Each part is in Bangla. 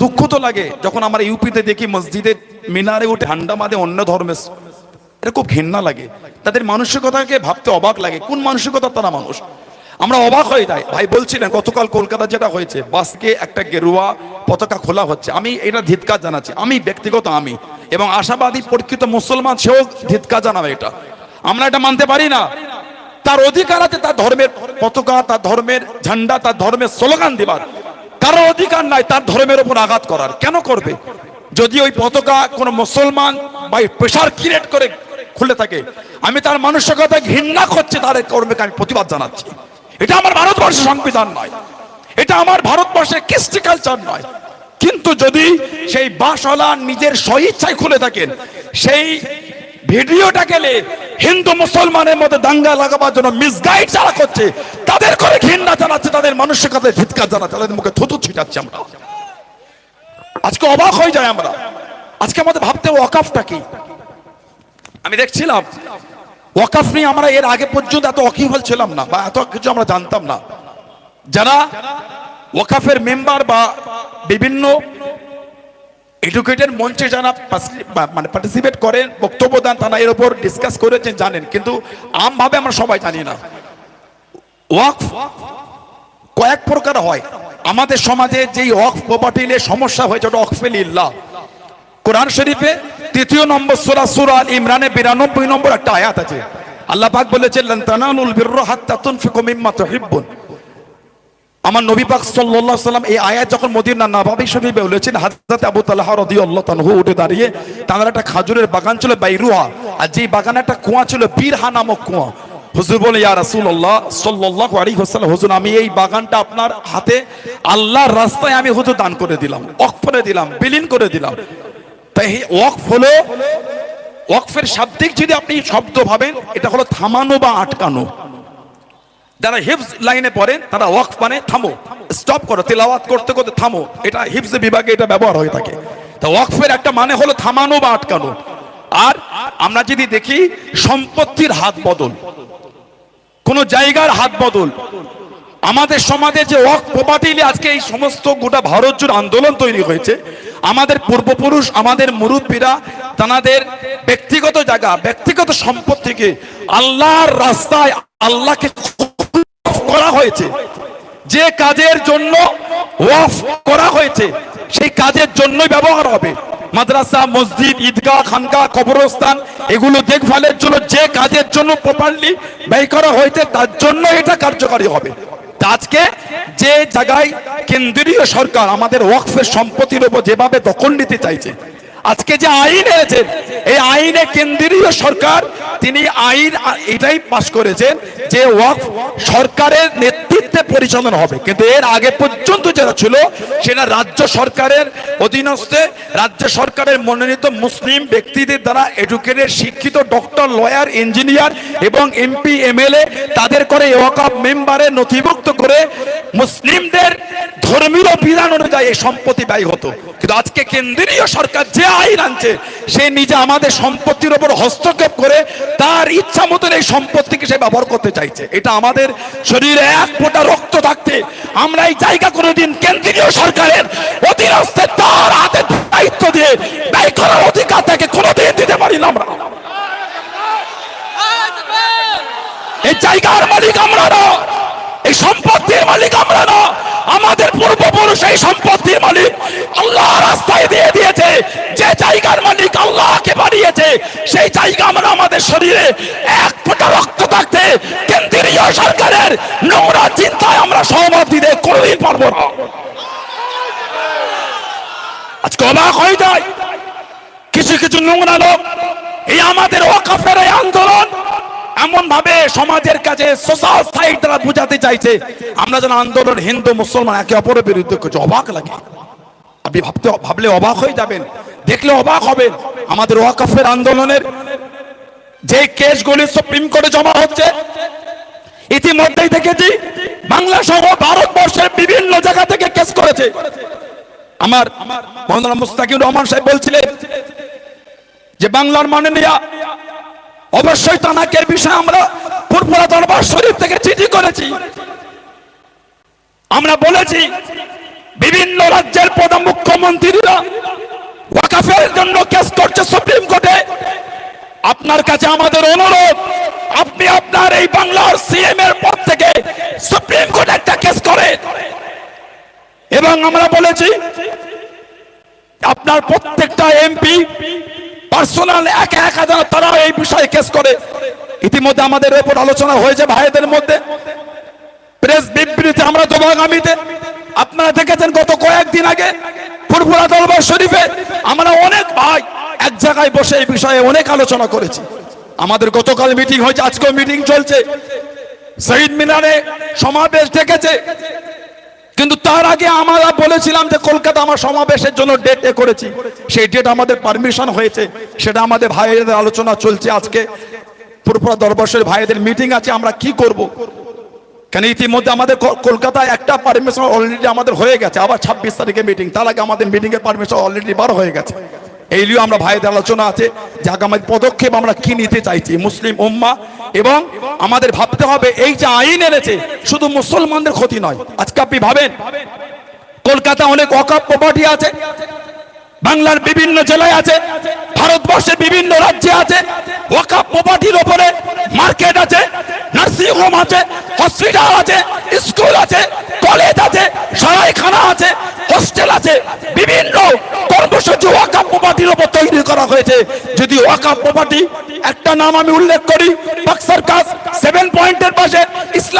দুঃখ তো লাগে যখন আমরা ইউপিতে দেখি মসজিদের মিনারে উঠে ঠান্ডা মাদে অন্য ধর্মের এটা খুব ঘৃণা লাগে। তাদের মানসিকতাকে ভাবতে অবাক লাগে। কোন মানসিকতা তারা মানুষ? আমরা অবাক হয়ে যাই ভাই বলছিলেন গতকাল কলকাতা যেটা হয়েছে, বাসকে একটা গেরুয়া পতাকা খোলা হচ্ছে। আমি এটা ধিৎকার জানাচ্ছি। আমি ব্যক্তিগত আমি। এবং আশাবাদী পরীক্ষিত মুসলমান, সেও ধিৎকার জানাবে এটা। আমরা এটা মানতে পারি না। তার অধিকার আছে তার ধর্মের পতাকা, তার ধর্মের ঝান্ডা, তার ধর্মের স্লোগান দিবার। কারও অধিকার নাই, তার ধর্মের উপর আঘাত করার। কেন করবে? যদি ওই পতাকা কোনো মুসলমান বা প্রেশার ক্রিয়েট করে খুলে থাকে, আমি তার মানসিকতা ঘৃণা করছে, তার কর্মকে আমি প্রতিবাদ জানাচ্ছি। এটা আমার ভারতবর্ষের সংবিধান নয়। এটা আমার ভারতবর্ষের কৃষ্টি কালচার নয়। কিন্তু যদি সেই বাসওয়ালা নিজের স্বইচ্ছায় খুলে থাকেন, সেই ভিডিওটা গেলে হিন্দু মুসলমানের মধ্যে দাঙ্গা লাগাবার জন্য মিসগাইড যারা করছে, তাদের করে ঘৃণা জানাচ্ছে, তাদের মানসিকতায় ধিৎকার জানাচ্ছে, তাদের মুখে থুতু ছিটাচ্ছে আমরা। আজকে অবাক হয়ে যায় আমরা। আজকে আমাদের ভাবতে ওয়াকাফটা কি? আমি দেখছিলাম, ওয়াকাফ নিয়ে আমরা এর আগে পর্যন্ত এত অকিবল ছিলাম না, বা এত কিছু আমরা জানতাম না। যারা ওয়াকাফের মেম্বার বা বিভিন্ন এডুকেটেড মঞ্চে যারা মানে পার্টিসিপেট করেন, বক্তব্য দেন, তারা এর উপর ডিসকাস করেছেন, জানেন। কিন্তু আমভাবে আমরা সবাই জানি না। ওয়াকফ কয়েক প্রকার হয়। আমাদের সমাজে যেই ওয়াকফ প্রপার্টি নিয়ে সমস্যা হয়েছে, ওটা ওয়াকফে লিল্লাহ। কোরআন শরীফে তৃতীয় নম্বর সূরা সূরা আল ইমরানে 92 নম্বর একটা আয়াত আছে। আল্লাহ পাক বলেছেন, লান তানালুল বিররা হাত্তা তুনফিকু মিম্মা তুহিব্বুন। আমার নবী পাক সাল্লাম এই আয়াত যখন মদিনা নববী শরীফে বলেছেন হযরত আবু তালহা রাদিয়াল্লাহু তাআলা উঠে দাঁড়িয়ে তাদের একটা খাজুরের বাগান ছিল বাইরুয়া আর যেই বাগানে একটা কুয়া ছিল বীরহা নামক কুয়া। হুজুর বলে, ইয়া রাসূলুল্লাহ সাল্লাল্লাহু আলাইহি ওয়াসাল্লাম, হুজুর, আমি এই বাগানটা আপনার হাতে আল্লাহর রাস্তায় আমি হুজুর দান করে দিলাম, ওয়াকফ করে দিলাম, বিলীন করে দিলাম। তাই ওয়াকফ হলো, ওয়াকফের শাব্দিক যদি আপনি শব্দ ভাবেন, এটা হলো থামানো বা আটকানো। যারা হিফজ লাইনে পড়েন তারা ওয়াকফ মানে থামো। স্টপ করো, তেলাওয়াত করতে করতে থামো। এটা হিফজ বিভাগে এটা ব্যবহার হয়ে থাকে। তো ওয়াকফের একটা মানে হলো থামানো বা আটকানো। আর আমরা যদি দেখি, সম্পত্তির হাত বদল। কোন জায়গার হাত বদল। আমাদের সমাজে যে ওয়াক প্রপার্টি আজকে এই সমস্ত গোটা ভারত জুড়ে আন্দোলন তৈরি হয়েছে, আমাদের পূর্বপুরুষ, আমাদের মুরব্বীরা তাদের ব্যক্তিগত জায়গা, ব্যক্তিগত সম্পত্তিকে আল্লাহর রাস্তায় আল্লাহকে হয়েছে। যে কাজের জন্য ওয়াফ করা হয়েছে, সেই কাজের জন্যই ব্যবহার হবে। মাদ্রাসা, মসজিদ, ঈদগাহ খানকা কবরস্থান, এগুলো দেখভালের জন্য, যে কাজের জন্য প্রপারলি ব্যয় করা হয়েছে, তার জন্য এটা কার্যকারী হবে। আজকে যে জায়গায় কেন্দ্রীয় সরকার আমাদের ওয়াকফের সম্পত্তির উপর যেভাবে দখল নিতে চাইছে, আজকে যে আইন এনেছেন এই আইনে কেন্দ্রীয় সরকার তিনি আইন এটাই পাশ করেছেন যে ওয়াকফ সরকারের নেতৃত্বে পরিচালনা হবে। কিন্তু এর আগে পর্যন্ত যেটা ছিল, সেটা রাজ্য সরকারের অধীনস্থে, রাজ্য সরকারের মনোনীত মুসলিম ব্যক্তিদের দ্বারা এডুকেটেড শিক্ষিত ডক্টর লয়ার ইঞ্জিনিয়ার এবং এমপি এমএলএ তাদের করে ওয়াকাফ মেম্বারে নথিভুক্ত করে মুসলিমদের ধর্মীয় বিধান অনুযায়ী সম্পত্তি ব্যয় হতো। কিন্তু আজকে কেন্দ্রীয় সরকার যে আইন আনছে, সে নিজে আমাদের সম্পত্তির ওপর হস্তক্ষেপ করে তার ইচ্ছা মতন এই সম্পত্তিকে সে ব্যবহার করতে চাইছে। এটা আমাদের শরীরে এক ফোঁটা রক্ত থাকতে আমরা এই জায়গা কোনোদিন কেন্দ্রীয় সরকারের অধীনস্থে তার হাতে দায়িত্ব দিয়ে ব্যয় করার অধিকার তাকে কোনোদিন দিতে পারি না আমরা। এই জায়গার মালিক আমরা না এই সম্পত্তির মালিক আমরা না পূর্বপুরুষ এই সম্পত্তির মালিক আল্লাহ রাস্তায় দিয়ে দিয়েছে। যে জায়গার মালিক আল্লাহকে বানিয়েছে, সেই জায়গা আমরা আমাদের শরীরে এক ফোঁটা রক্ত থাকতে কেন্দ্রীয় সরকারের নোংরা চিন্তায় আমরা সহমত দিতে কোনোদিন পারব না। আজকে অবাক হয়ে যায়। কিছু কিছু নোংরা লোক, এই আমাদের ওয়াকাফের এই আন্দোলন এমন ভাবে সমাজের কাছে সোশ্যাল সাইড দ্বারা বুঝাতে চাইছে। আমরা যেন আন্দোলন হিন্দু, মুসলমান একে অপরের বিরুদ্ধে কিছু অবাক লাগে। আপনি ভাবতে ভাবলে অবাক হয়ে যাবেন, দেখলে অবাক হবেন। আমাদের ওয়াকাফের আন্দোলনের যে কেসগুলি সুপ্রিম কোর্টে জমা হচ্ছে, ইতিমধ্যেই দেখেছি, বাংলা সহ ভারতবর্ষের বিভিন্ন জায়গা থেকে কেস করেছে। আমার মৌলানা মুস্তাকিম রহমান সাহেব বলছিলেন যে, বাংলার মাননীয়া অবশ্যই তানাকের বিষয়ে আমরা ফুরফুরা দরবার শরীফ থেকে চিঠি করেছি। আমরা বলেছি, বিভিন্ন রাজ্যের প্রধান মুখ্যমন্ত্রীরা ওয়াকাফের জন্য কেস করছে সুপ্রিম কোর্টে। আপনার কাছে আমাদের অনুরোধ, আপনি আপনার এই বাংলার সিএম এর পদ থেকে সুপ্রিম কোর্টে একটা কেস করে এবং আমরা বলেছি, আপনার প্রত্যেকটা এমপি পার্সোনাল একা একা যেন তারা এই বিষয়ে কেস করে। ইতিমধ্যে আমাদের এরপর আলোচনা হয়েছে ভাইদের মধ্যে। প্রেস বিবৃতি আমরা দেবো আগামীতে। আপনারা দেখেছেন গত কয়েকদিন আগে ফুরফুরা দরবার শরীফে আমরা অনেক ভাই এক জায়গায় বসে এই বিষয়ে অনেক আলোচনা করেছি। আমাদের গতকাল মিটিং হয়েছে, আজকেও মিটিং চলছে। শহীদ মিনারে সমাবেশ ডেকেছে কিন্তু তার আগে আমরা বলেছিলাম যে কলকাতা আমার সমাবেশের জন্য ডেট এ করেছি। সেই ডেট আমাদের পারমিশন হয়েছে। সেটা আমাদের ভাইদের আলোচনা চলছে আজকে। পুরপুরা দরবর্ষের ভাইদের মিটিং আছে, আমরা কি করব? কেন ইতিমধ্যে আমাদের কলকাতায় একটা পারমিশন অলরেডি আমাদের হয়ে গেছে। আবার ছাব্বিশ তারিখে মিটিং তার আগে আমাদের মিটিং এর পারমিশন অলরেডি বার হয়ে গেছে। এই নিয়েও আমরা ভাইদের আলোচনা আছে যে আগামী পদক্ষেপ আমরা কি নিতে চাইছি, মুসলিম উম্মা। এবং আমাদের ভাবতে হবে, এই যে আইন এনেছে, শুধু মুসলমানদের ক্ষতি নয়। আজকে আপনি ভাবেন, কলকাতা অনেক অকাপ প্রপার্টি আছে বাংলার বিভিন্ন জেলায় আছে, ভারতবর্ষের বিভিন্ন রাজ্যে আছে, ওয়াকাপ প্রপার্টির ওপরে মার্কেট আছে, নার্সিং হোম আছে, হসপিটাল আছে, স্কুল আছে, কলেজ আছে, সরাইখানা আছে, হোস্টেল আছে, বিভিন্ন কর্মসূচি ওয়াকাপ প্রপার্টির ওপর তৈরি করা হয়েছে। যদি ওয়াকাপ প্রপার্টি একটা নাম আমি উল্লেখ করি, বাক্সার কাজ সেভেন পয়েন্টের পাশে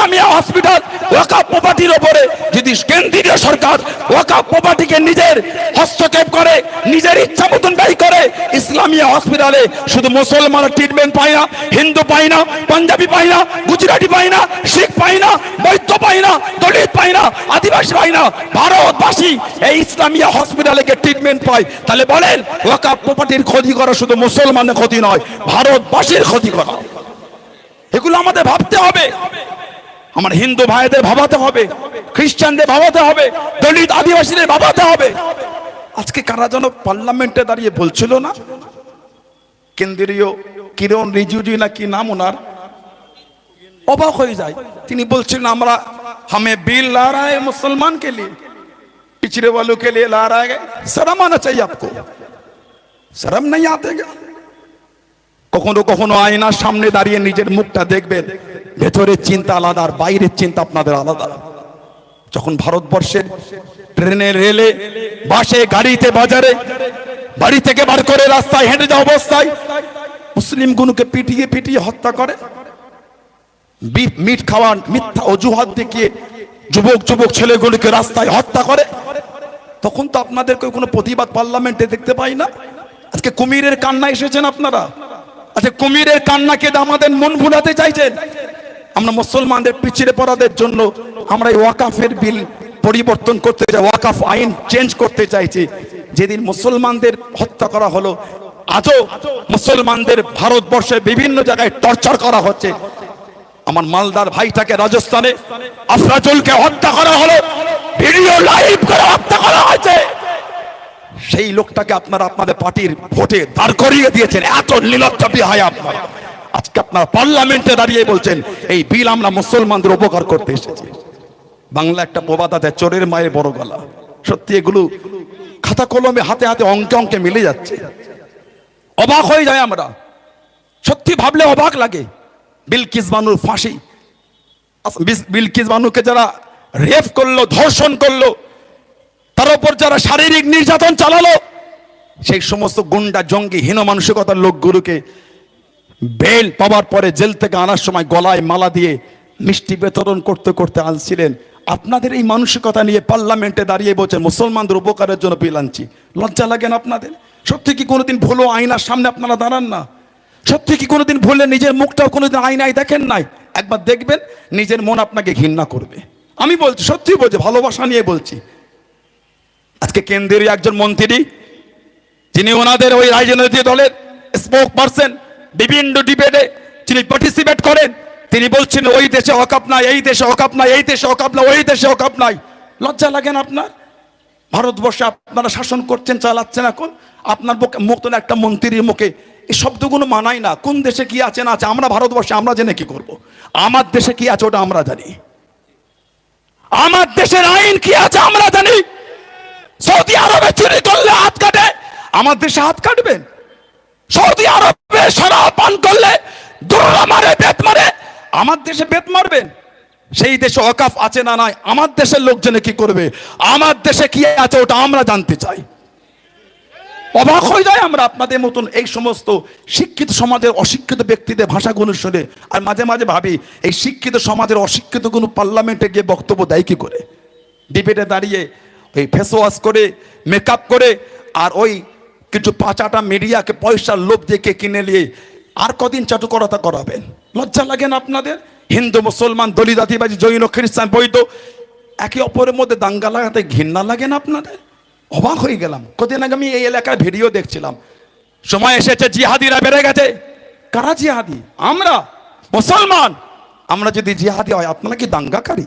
ইসলামিয়া হসপিটাল ওয়াকাপ প্রপার্টির ওপরে যদি কেন্দ্রীয় সরকার ওয়াকাপ প্রপার্টিকে নিজের হস্তক্ষেপ করে, নিজের ইচ্ছা মতন ব্যয় করে, ইসলামিয়া হসপিটালে শুধু মুসলমান ট্রিটমেন্ট পায় না, হিন্দু পায় না, পাঞ্জাবি পায় না, গুজরাটি পায় না, শিখ পায় না, বৈদ্য পায় না, দলিত পায় না, আদিবাসী পায় না, ভারতবাসী এই ইসলামিয়া হসপিটালে গিয়ে ট্রিটমেন্ট পায়। তাহলে বলেন ওয়াকাপ প্রপার্টির ক্ষতি করা শুধু মুসলমানের ক্ষতি নয়, ভারতবাসীর ক্ষতি করা। এগুলো আমাদের ভাবতে হবে। আমার হিন্দু ভাইদের ভাবাতে হবে খ্রিস্টানদের ভাবাতে হবে দলিত আদিবাসীদের ভাবাতে হবে আজকে কারা যেন পার্লামেন্টে দাঁড়িয়ে বলছিল না কেন্দ্রীয় কিরণ রিজিজু না কি নাম ওনার অবাক হয়ে যায় তিনি বলছিলেন আমরা हमें बिल ला रहा है मुसलमान के लिए पिछड़े वालों के लिए ला रहा है शर्म आना चाहिए आपको शर्म नहीं आते क्या কখনো কখনো আয়নার সামনে দাঁড়িয়ে নিজের মুখটা দেখবেন ভেতরের চিন্তা আলাদা আর বাইরের চিন্তা আপনাদের আলাদা। যখন ভারতবর্ষের ট্রেনে, রেলে, বাসে, গাড়িতে, বাজারে, বাড়ি থেকে বার করে রাস্তায় হেঁটে যাওয়া অবস্থায় মুসলিম গুনুকে পিটিয়ে পিটিয়ে হত্যা করে। মিট খাওয়ান মিথ্যা অজুহাত দেখিয়ে যুবক যুবক ছেলেগুলোকে রাস্তায় হত্যা করে। তখন তো আপনাদেরকে কোনো প্রতিবাদ পার্লামেন্টে দেখতে পাই না। আজকে কুমিরের কান্না এসেছেন আপনারা? আচ্ছা কুমিরের কান্নাকে আমাদের মন ভুলাতে চাইছেন? আমরা মুসলমানদের পিছিয়ে পড়াদের জন্য আমরা এই ওয়াকাফের বিল পরিবর্তন করতে চাই, ওয়াকাফ আইন চেঞ্জ করতে চাইছি। যেদিন মুসলমানদের হত্যা করা হলো, আজও মুসলমানদের ভারতবর্ষে বিভিন্ন জায়গায় টর্চার করা হচ্ছে। আমার মালদার ভাইটাকে রাজস্থানে আফরাজুলকে হত্যা করা হলো, ভিডিও লাইভ করে হত্যা করা হয়েছে। সেই লোকটাকে আপনারা আপনাদের পার্টির ভোটে দাঁড় করিয়ে দিয়েছেন। এত নীলচ্ছাপি হয় আপনারা। আজকে আপনারা পার্লামেন্টে দাঁড়িয়ে বলছেন, এই বিল আমরা মুসলমানদের উপকার করতে এসেছি। বাংলা একটা প্রবাদ আছে, চোরের মায়ের বড় গলা। সত্যি এগুলো খাতা কলমে হাতে হাতে অঙ্কে অঙ্কে মিলে যাচ্ছে। অবাক হয়ে যায় আমরা। সত্যি ভাবলে অবাক লাগে। বিলকিস বানুর ফাঁসি। বিলকিস বানুকে যারা রেপ করল, ধর্ষণ করল, তার উপর যারা শারীরিক নির্যাতন চালালো, সেই সমস্ত গুন্ডা, জঙ্গি, হীন মানসিকতার লোকগুলোকে বেল পাওয়ার পরে জেল থেকে আনার সময় গলায় মালা দিয়ে মিষ্টি বিতরণ করতে করতে আনছিলেন। আপনাদের এই মানসিকতা নিয়ে পার্লামেন্টে দাঁড়িয়ে বলছেন মুসলমানদের উপকারের জন্য বিল আনছি। লজ্জা লাগেন আপনাদের? সত্যি কি কোনোদিন ভুলো আয়নার সামনে আপনারা দাঁড়ান না? সত্যি কি কোনোদিন ভুলে নিজের মুখটাও কোনোদিন আয়নায় দেখেন নাই? একবার দেখবেন, নিজের মন আপনাকে ঘৃণা করবে। আমি বলছি সত্যি বলছি, ভালোবাসা নিয়ে বলছি। আজকে কেন্দ্রীয় একজন মন্ত্রী, যিনি ওনাদের ওই রাজনৈতিক দলের স্পোক পার্সন বিভিন্ন ডিবেটে তিনি পার্টিসিপেট করেন। তিনি বলছেন, ওই দেশে অকাপ নাই, এই দেশে অকাপ নাই, এই দেশে অকাপ নাই, ওই দেশে অকাপ নাই। লজ্জা লাগেন আপনার? ভারতবর্ষে আপনারা শাসন করছেন, চালাচ্ছেন এখন। আপনার তো একটা মন্ত্রীর মুখে। এই শব্দগুলো মানাই না। কোন দেশে কি আছে, না আছে, আমরা ভারতবর্ষে, আমরা জেনে কি করব। আমার দেশে কি আছে, ওটা আমরা জানি। আমার দেশের আইন কি আছে, আমরা জানি। সৌদি আরবে চুরি করলে হাত কাটে। আমার দেশে হাত কাটবেন? সৌদি আরবে শরাব পান করলে, দুর্গা মারে, বেত মারে, আমার দেশে বেত মারবেন? সেই দেশে অকাফ আছে না নাই? আমার দেশের লোকজনে কি করবে? আমার দেশে কি আছে ওটা আমরা জানতে চাই। অবাক হয়ে যায় আমরা আপনাদের মতন এই সমস্ত শিক্ষিত সমাজের অশিক্ষিত ব্যক্তিদের ভাষাগুলো শুনে। আর মাঝে মাঝে ভাবি, এই শিক্ষিত সমাজের অশিক্ষিত কোনো পার্লামেন্টে গিয়ে বক্তব্য দেয় কি করে? ডিবেটে দাঁড়িয়ে, ওই ফেস ওয়াশ করে মেকআপ করে, আর ওই কিছু পাঁচাটা মিডিয়াকে পয়সার লোভ দেখে কিনে নিয়ে আর কদিন চাটুকরতা করাবেন? লজ্জা লাগে না আপনাদের? হিন্দু, মুসলমান দলিত আদিবাসী জৈন, খ্রিস্টান, বৈধ, একে অপরের মধ্যে দাঙ্গা লাগাতে ঘৃণা লাগে না আপনাদের? অবাক হয়ে গেলাম। কদিন আগে আমি এই এলাকায় ভিডিও দেখছিলাম। সময় এসেছে, জিহাদিরা বেড়ে গেছে। কারা জিহাদি? আমরা? মুসলমান? আমরা যদি জিহাদি হয়, আপনারা কি দাঙ্গাকারী?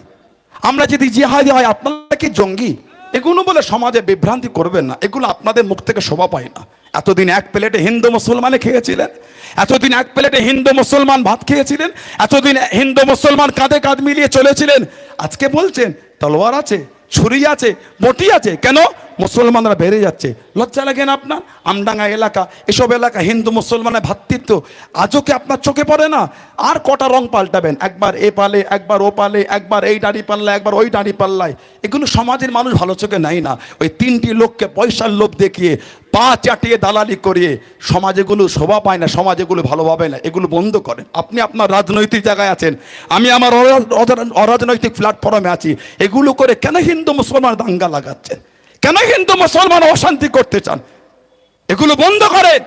আমরা যদি জিহাদি হয়, আপনারা কি জঙ্গি? এগুলো বলে সমাজে বিভ্রান্তি করবেন না। এগুলো আপনাদের মুখ থেকে শোভা পায় না। এতদিন এক প্লেটে হিন্দু মুসলমানে খেয়েছিলেন। এতদিন এক প্লেটে হিন্দু মুসলমান ভাত খেয়েছিলেন। এতদিন হিন্দু মুসলমান কাঁধে কাঁধ মিলিয়ে চলেছিলেন। আজকে বলছেন, তলোয়ার আছে, ছুরি আছে, বটি আছে। কেন? মুসলমানরা বেড়ে যাচ্ছে। লজ্জা লাগে না আপনার? আমডাঙ্গা এলাকা, এসব এলাকা হিন্দু মুসলমানের ভাতৃত্ব। আজও কি আপনার চোখে পড়ে না? আর কটা রং পাল্টাবেন? একবার এ পালে, একবার ও পালে, একবার এই দাড়ি পাল্লা একবার ওই দাড়ি পাল্লায়। এগুলো সমাজের মানুষ ভালো চোখে নেয় না। ওই তিনটি লোককে পয়সার লোভ দেখিয়ে, পা চাটিয়ে দালালি করিয়ে সমাজেগুলো শোভা পায় না সমাজেগুলো ভালোভাবে না, এগুলো বন্ধ করেন। আপনি আপনার রাজনৈতিক জায়গায় আছেন। আমি আমার অরা- অরা- অরাজনৈতিক প্ল্যাটফর্মে আছি। এগুলো করে কেন হিন্দু মুসলমান দাঙ্গা লাগাচ্ছেন? কেন হিন্দু মুসলমান অশান্তি করতে চান? এগুলো বন্ধ করেন।